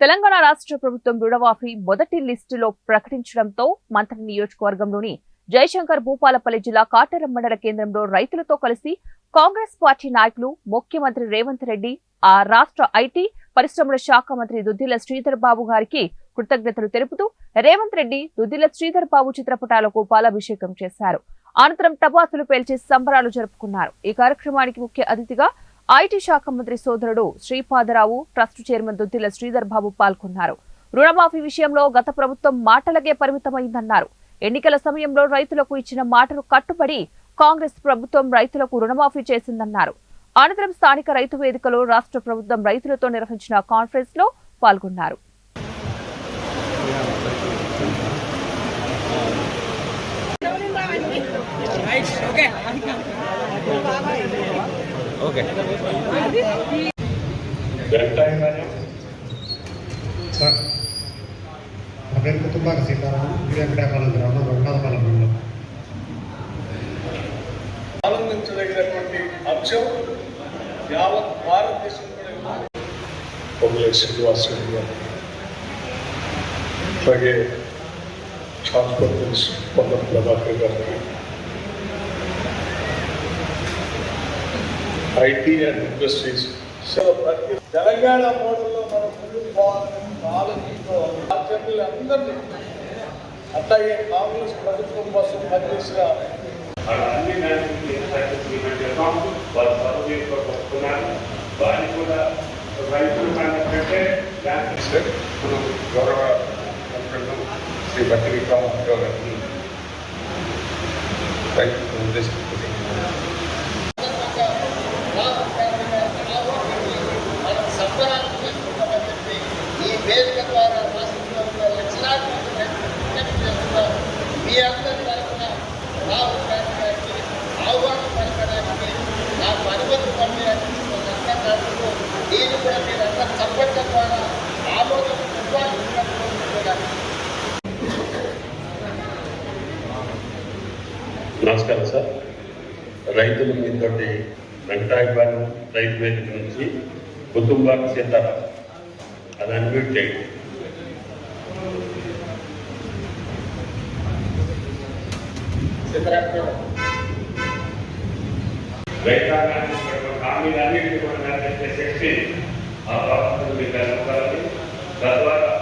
తెలంగాణ రాష్ట్ర ప్రభుత్వం రుణమాఫీ మొదటి లిస్టులో ప్రకటించడంతో మంత్రి నియోజకవర్గంలోని జయశంకర్ భూపాలపల్లి జిల్లా కాటరం మండల కేంద్రంలో రైతులతో కలిసి కాంగ్రెస్ పార్టీ నాయకులు ముఖ్యమంత్రి రేవంత్ రెడ్డి ఆ రాష్ట్ర ఐటీ పరిశ్రమల శాఖ మంత్రి దుద్దిల శ్రీధర్ బాబు గారికి కృతజ్ఞతలు తెలుపుతూ రేవంత్ రెడ్డి దుద్దిల శ్రీధర్ బాబు చిత్రపటాలకు పాలాభిషేకం చేశారు. అనంతరం టపాసులు పేల్చి సంబరాలు జరుపుకున్నారు. ఈ కార్యక్రమానికి ముఖ్య అతిథిగా ఐటీ శాఖ మంత్రి సోదరుడు శ్రీపాదరావు ట్రస్ట్ చైర్మన్ దుద్దిల శ్రీధర్ బాబు పాల్గొన్నారు. రుణమాఫీ విషయంలో గత ప్రభుత్వం మాటలకే పరిమితమైందన్నారు. ఎన్నికల సమయంలో రైతులకు ఇచ్చిన మాటను కట్టుబడి కాంగ్రెస్ ప్రభుత్వం రైతులకు రుణమాఫీ చేసిందన్నారు. అనంతరం స్థానిక రైతు వేదికలో రాష్ట్ర ప్రభుత్వం రైతులతో నిర్వహించిన కాన్ఫరెన్స్లో పాల్గొన్నారు. ఓకే సార్ నా పేరు కుటుంబాక సీతారాం వెంకటాపాలెం గ్రామం రఘునాథపాలెం మండలం. ఆనందించదగినటువంటి అంశం యావత్ భారతదేశంలో పొంగులే శ్రీనివాస్ రెడ్డి గారు అలాగే ట్రాన్స్పోర్ట్ మినిస్టర్ పొన్నం ప్రభాకర్ గారికి ఐటీ అండ్ ఇండస్ట్రీస్. సో ప్రతి తెలంగాణ మోడల్లో మనం ముందుకు పోవాలని ఆలోచించుకోవాలి బాధ్యతలందరినీ అట్లాగే కాంగ్రెస్ ప్రభుత్వం కోసం పనిచేసిన అన్ని వాళ్ళు సర్వ్ చేసుకోకపోతున్నారు వారిని కూడా రైతులు కంటే మనం గౌరవ శ్రీ బట్టి విక్రమార్క గారిని రైతు ఉద్దేశించుకుంటున్నాను మనం సంబరాలు చేసుకుంటామని చెప్పి ఈ వేదిక ద్వారా రాష్ట్రంలో ఉన్న లక్షలాది మంది రైతులు విజ్ఞప్తి చేస్తున్నారు మీ అందరి తరఫున ఆహ్వానం పలకడానికి నాకు అనుమతి పంపించడానికి కూడా చప్పట్ల ద్వారా ఆమోదం నమస్కారం సార్. రైతులు మీతోటి వెంకటాయపాలెం రైతు వేదిక నుంచి కుటుంబానికి సీతారాం. అది అన్మ్యూట్ చేయండి హామీలన్నింటినీ కూడా నెరవేర్చే శక్తి ఆ ప్రభుత్వం మీకు కలుగుతారని తద్వారా